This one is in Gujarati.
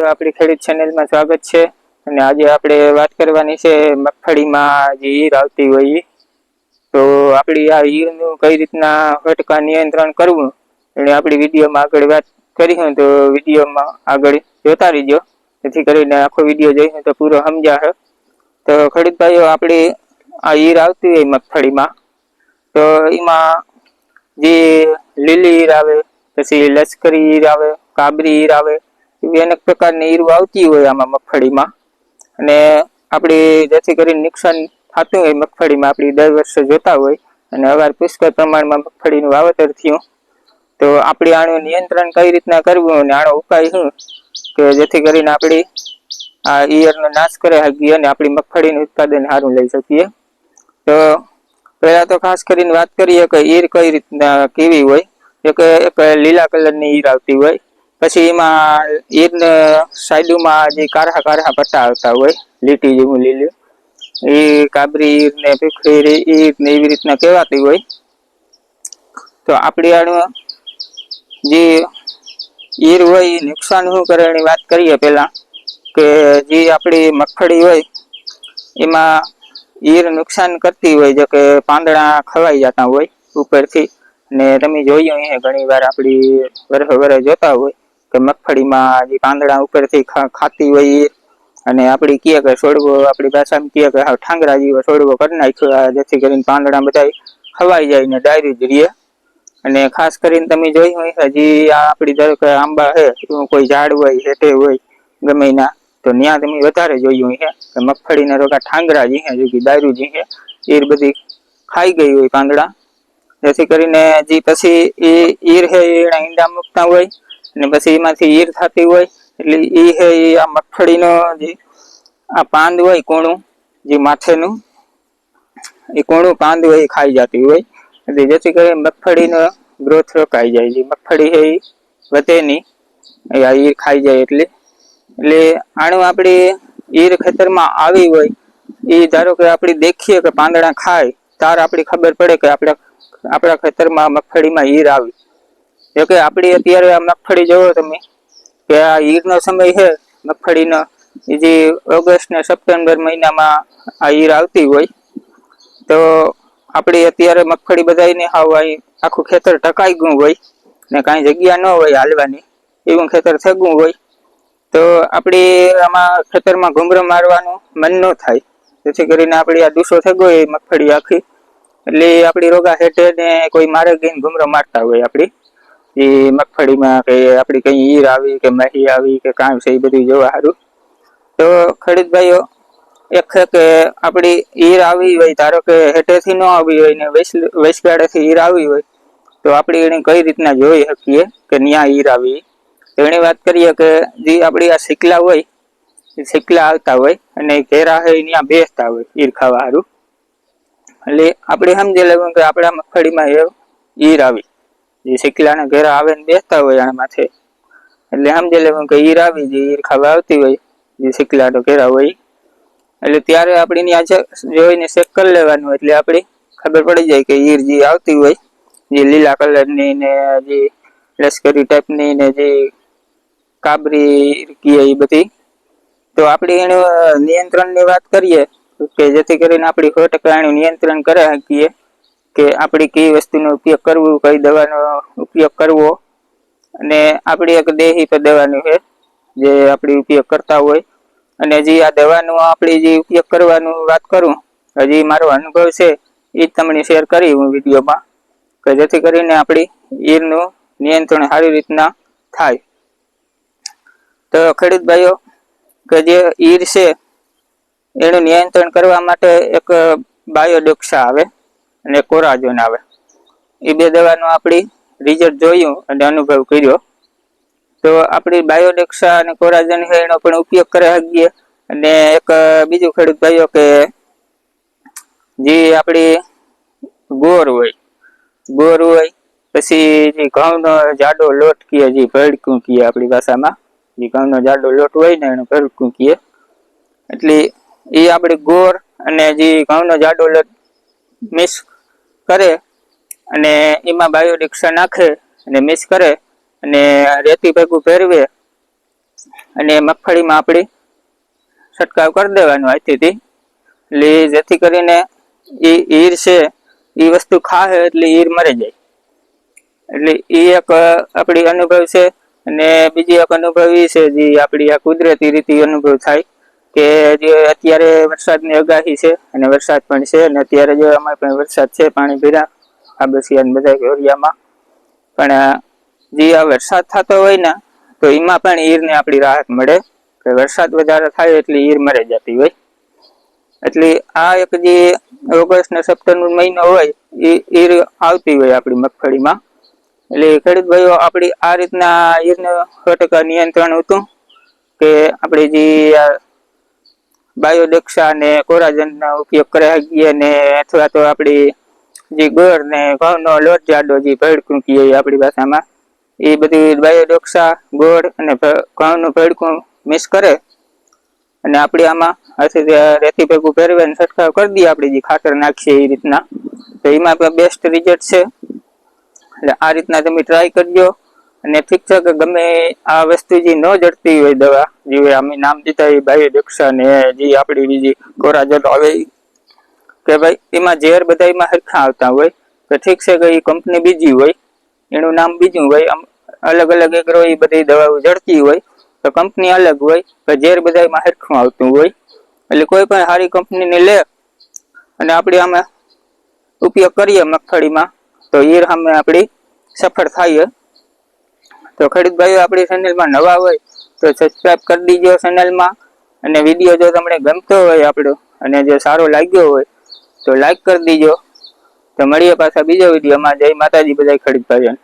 ભાઈઓ આપણી ખેડૂત ચેનલમાં સ્વાગત છે. અને આજે આપણે વાત કરવાની છે મગફળીમાં જે ઈર આવતી હોય. તો આપણી આ ઈરનું કઈ રીતના ફટકા નિયંત્રણ કરવું? એને આપણી વિડીયોમાં આગળ વાત કરીશું તો વિડીયોમાં આગળ જોતા રહીજો. જેથી કરીને આખો વીડિયો જોઈશું તો પૂરો સમજાશે. તો ખેડૂત આપણી આ ઈર આવતી હોય મગફળીમાં, તો એમાં જે લીલી ઈર આવે, પછી લશ્કરી ઈર આવે, કાબરી ઈર આવે એવી અનેક પ્રકારની ઈરુ આવતી હોય આમાં મગફળીમાં. અને આપણી જેથી કરીને નુકસાન થતું હોય મગફળીમાં, આપણી દર વર્ષે જોતા હોય. અને અવાર પુષ્કળ પ્રમાણમાં મગફળીનું વાવેતર થયું. તો આપણે આનું નિયંત્રણ કઈ રીતના કરવું અને આનો ઉપાય શું? કે જેથી કરીને આપણી આ ઈયરનો નાશ કરે શકીએ અને આપણી મગફળીનું ઉત્પાદન સારું લઈ શકીએ. તો પહેલાં તો ખાસ કરીને વાત કરીએ કે ઈર કઈ રીતના કેવી હોય. એક લીલા કલરની ઈર આવતી હોય. પછી એમાં ઈરને સાઈડમાં જે કારહા કારહા પટ્ટા આવતા હોય, લીટી જેવું લીલું, એ કાબરી ઈર ને ભીખરી ને એવી રીતના કહેવાતી હોય. તો આપણી આડમાં જે ઈર હોય, એ નુકસાન શું કરે એની વાત કરીએ પહેલા, કે જે આપણી મગફળી હોય, એમાં ઈર નુકસાન કરતી હોય, જો કે પાંદડા ખવાઈ જતા હોય ઉપરથી. ને તમે જોયું અહીંયા ઘણી વાર આપણી વરહ વરહ જોતા હોય. કે મગફળીમાં જે પાંદડા ઉપરથી ખાતી હોય અને આપણે કહીએ કે છોડવો આપણી ભાષામાં કહીએ કે હા, ઠાંગરા જેવો છોડવો કરી નાખ્યો. જેથી કરીને પાંદડા બધા ખવાઈ જાય ને ડાયરી જ રહીએ અને ખાસ કરીને તમે જોયું હોય, હજી આ આપણી ધારો આંબા છે કોઈ ઝાડ હોય હેઠે હોય, ગમે ના, તો ત્યાં તમે વધારે જોયું હોય કે મગફળીના રોકા ઠાંગરા જી હે જે દારૂ જી હે ઈર બધી ખાઈ ગઈ હોય પાંદડા. જેથી કરીને જે પછી એ ઈર હે એના ઈંડા મૂકતા હોય અને પછી એમાંથી ઈર થતી હોય, એટલે એ છે એ આ મગફળીનો જે આ પાંદ હોય કોણું, જે માથેનું, એ કોણું પાંદ હોય એ ખાઈ જતી હોય. એટલે જેથી કરી મગફળીનો ગ્રોથ રોકાઈ જાય. છે મગફળી છે એ વધે નહીં. આ ઈર ખાઈ જાય એટલે. એટલે આણું આપણી ઈર ખેતરમાં આવી હોય, એ ધારો કે આપણે દેખીએ કે પાંદડા ખાય, તાર આપણી ખબર પડે કે આપણા આપણા ખેતરમાં મગફળીમાં ઈર આવી. જો કે આપણી અત્યારે આ મગફળી જોવો તમે, કે આ ઈરનો સમય છે, મગફળીનો જે ઓગસ્ટ ને સપ્ટેમ્બર મહિનામાં આ ઈર આવતી હોય, તો આપણી અત્યારે મગફળી બધાને હાવ અહીં આખું ખેતર ટકાઈ ગયું હોય, ને કાંઈ જગ્યા ન હોય હાલવાની, એવું ખેતર થગું હોય, તો આપણી આમાં ખેતરમાં ઘૂમરો મારવાનું મન ન થાય, જેથી કરીને આપણી આ દુસો થઈ ગયો મગફળી આખી, એટલે આપણી રોગા હેઠે ને કોઈ મારે ગઈને ઘૂમરો મારતા હોય આપણી એ મગફળીમાં કે આપણી કઈ ઈર આવી કે મહી આવી કે કાંઈ છે એ બધું જોવા સારું તો ખેડૂત એક કે આપણી ઈર આવી હોય, ધારો કે હેઠેથી ન આવી હોય ને વૈસ- વૈસગાડેથી ઈર આવી હોય, તો આપણે એને કઈ રીતના જોઈ શકીએ કે ન્યા ઈર આવી? તો એની વાત કરીએ કે જે આપણી આ શીકલા હોય, એ શીકલા આવતા હોય અને ઘેરા હોય ત્યાં બેસતા હોય ઈર ખાવા સારું એટલે આપણે સમજી લેવું કે આપણા મગફળીમાં એ ઈર આવી. જે શીકલાના ઘેરા આવે ને બેસતા હોય આના માથે. એટલે સમજી લેવું કે ઈર આવી જે ઈર ખાવા આવતી હોય, જે શીકલાનો ઘેરા હોય એટલે ત્યારે આપણે એની આજે જોઈને ચેક કરી લેવાનું એટલે આપણી ખબર પડી જાય કે ઈર જે આવતી હોય, જે લીલા કલરની ને જે લશ્કરી ટાઈપની ને જે કાબરી કીએ એ બધી. તો આપણે એનું નિયંત્રણની વાત કરીએ, કે જેથી કરીને આપણી સો ટકા એનું નિયંત્રણ કરી શકીએ કે આપણે કઈ વસ્તુનો ઉપયોગ કરવો, કઈ દવાનો ઉપયોગ કરવો. અને આપણી એક દેહી પર દવાનું છે, જે આપણે ઉપયોગ કરતા હોય. અને જે આ દવાનો આપણે જે ઉપયોગ કરવાનું વાત કરું, હજી મારો અનુભવ છે, એ જ તમને શેર કરી હું વિડીયોમાં, કે જેથી કરીને આપણી ઈરનું નિયંત્રણ સારી રીતના થાય. તો ખેડૂત ભાઈઓ, કે જે ઈર છે, એનું નિયંત્રણ કરવા માટે એક બાયોડોક્સા આવે. અને કોરાજોન આવે. એ બે દવાનું આપણી રિઝલ્ટ જોયું અને અનુભવ કર્યો. તો આપણી બાયોડેક્સા અને કોરાજન છે એનો પણ ઉપયોગ કરી શકીએ અને એક બીજું ખેડૂત ભાઈઓ કે જે આપણી ગોર હોય ગોર હોય, પછી જે ઘઉંનો જાડો લોટ કીએ, જે ભડકું કીએ આપણી ભાષામાં, જે ઘઉંનો જાડો લોટ હોય ને એને ભડકું કીએ. એટલે એ આપણે ગોર અને જે ઘઉંનો જાડો લોટ મિક્સ કરે અને એમાં બાયોડિક્સા નાખે અને મિક્સ કરે અને રેતી ભેગું ભેરવે અને મગફળીમાં આપણી છંટકાવ કરી દેવાનો અહીંથી. એટલે જેથી કરીને એ ઈર છે, એ વસ્તુ ખાહે એટલે ઈર મરી જાય. એટલે એ એક આપણી અનુભવ છે અને બીજી એક અનુભવ એ છે જે આપણી આ કુદરતી રીતે અનુભવ થાય. કે જે અત્યારે વરસાદની આગાહી છે અને વરસાદ પણ છે અને અત્યારે જો અમારે પણ વરસાદ છે, પાણી ભીરા આબસિયા ને બધા એરિયામાં પણ જે આ વરસાદ થતો હોય ને, તો એમાં પણ ઈરને આપણી રાહત મળે. કે વરસાદ વધારે થાય એટલે ઈર મરી જતી હોય. એટલે આ એક જે ઓગસ્ટ ને સપ્ટેમ્બર મહિનો હોય એ ઈર આવતી હોય આપણી મગફળીમાં. એટલે ખેડૂત ભાઈઓ, આપણી આ રીતના ઈરને સો ટકા નિયંત્રણ હતું કે આપણે જે બાયોડેક્ષા ને કોરાજનના ઉપયોગ કરી શકીએ ને અથવા તો આપણી જે ગોળ ને ઘઉંનો લોટ જાડો જે ભેડકું કહીએ આપણી ભાષામાં, એ બધી બાયોડોક્ષા ગોળ અને ઘઉંનું ભેડકું મિક્સ કરે અને આપણે આમાં રેતી ભેગું ફેરવીને છંટકાવ કરી દઈએ આપણે જે ખાતર નાખીએ એ રીતના. તો એમાં બેસ્ટ રિઝલ્ટ છે. એટલે આ રીતના તમે ટ્રાય કરજો. અને ઠીક છે કે ગમે આ વસ્તુ જે ન જડતી હોય દવા, જે અમે નામ દીધા એ બાયોડેક્સા ને જે આપણી બીજી કોરાજલ આવે કે ભાઈ એમાં ઝેર બધા એમાં હરખા આવતા હોય, તો ઠીક છે કે એ કંપની બીજી હોય, એનું નામ બીજું હોય, આમ અલગ અલગ એગ્રો એ બધી દવાઓ જડતી હોય, તો કંપની અલગ હોય, તો ઝેર બધા એમાં હરખું આવતું હોય. એટલે કોઈ પણ સારી કંપનીને લે, અને આપણે આમાં ઉપયોગ કરીએ મગફળીમાં, તો એ સામે આપણી સફળ થાય. તો ખેડૂત ભાઈઓ આપણી ચેનલમાં નવા હોય તો સબસ્ક્રાઈબ કરી દીજો ચેનલમાં અને વીડિયો જો તમને ગમતો હોય આપણો અને જો સારો લાગ્યો હોય તો લાઈક કરી દીજો. તો મળીએ પાછા બીજો વિડીયોમાં જય માતાજી બધા ખેડૂત ભાઈઓને.